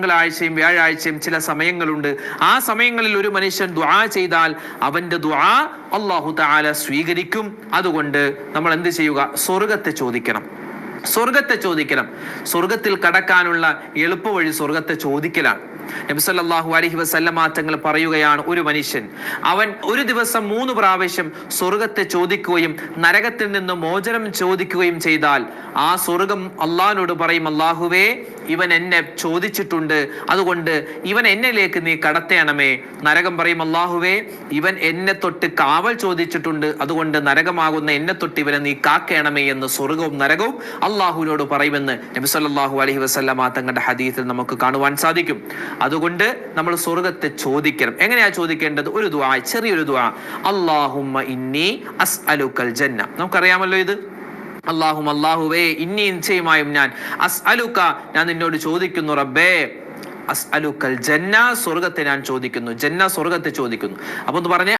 തിങ്കളാഴ്ചയും വ്യാഴാഴ്ചയും ചില സമയങ്ങളുണ്ട്. ആ സമയങ്ങളിൽ ഒരു മനുഷ്യൻ ദുആ ചെയ്താൽ അവന്റെ ദുആ അള്ളാഹു താല സ്വീകരിക്കും. അതുകൊണ്ട് നമ്മൾ എന്ത് ചെയ്യുക? സ്വർഗത്തെ ചോദിക്കണം. സ്വർഗത്തെ ചോദിക്കണം. സ്വർഗത്തിൽ കടക്കാനുള്ള എളുപ്പവഴി സ്വർഗത്തെ ചോദിക്കലാണ്. നബിസല്ലാഹു അലഹി വസല്ലമ തങ്ങൾ പറയുകയാണ് ഒരു മനുഷ്യൻ അവൻ ഒരു ദിവസം മൂന്ന് പ്രാവശ്യം സ്വർഗത്തെ ചോദിക്കുകയും നരകത്തിൽ നിന്ന് മോചനം ചോദിക്കുകയും ചെയ്താൽ ആ സ്വർഗം അള്ളാഹിനോട് പറയും അള്ളാഹുവേ ഇവൻ എന്നെ ചോദിച്ചിട്ടുണ്ട്. അതുകൊണ്ട് ഇവൻ എന്നിലേക്ക് നീ കടത്തേണമേ. നരകം പറയും അള്ളാഹുവേ ഇവൻ എന്നെ തൊട്ട് കാവൽ ചോദിച്ചിട്ടുണ്ട്. അതുകൊണ്ട് നരകമാകുന്ന എന്നെ തൊട്ട് ഇവനെ നീ കാക്കേണമേ എന്ന് സ്വർഗവും നരകവും അള്ളാഹുവിനോട് പറയുമെന്ന് നബി അലഹി വസല്ലമ തങ്ങളുടെ ഹദീസിൽ നമുക്ക് കാണുവാൻ സാധിക്കും. അതുകൊണ്ട് നമ്മൾ സ്വർഗത്തെ ചോദിക്കണം. എങ്ങനെയാ ചോദിക്കേണ്ടത്? ഒരു ദുആ ചെറിയൊരു ദുആ. അല്ലാഹുമ്മ ഇന്നി അസ്അലുക്കൽ ജന്ന. നമുക്കറിയാമല്ലോ ഇത്. അള്ളാഹും അള്ളാഹുവേ ഇന്നി നിശ്ചയമായും ഞാൻ. അസ് അലുക്ക ഞാൻ നിന്നോട് ചോദിക്കുന്നു റബ്ബേ. അസ് അലുക്കൽ ജന്ന സ്വർഗത്തെ ഞാൻ ചോദിക്കുന്നു. ജന്ന സ്വർഗത്തെ ചോദിക്കുന്നു. അപ്പൊ ഒന്ന് പറഞ്ഞേ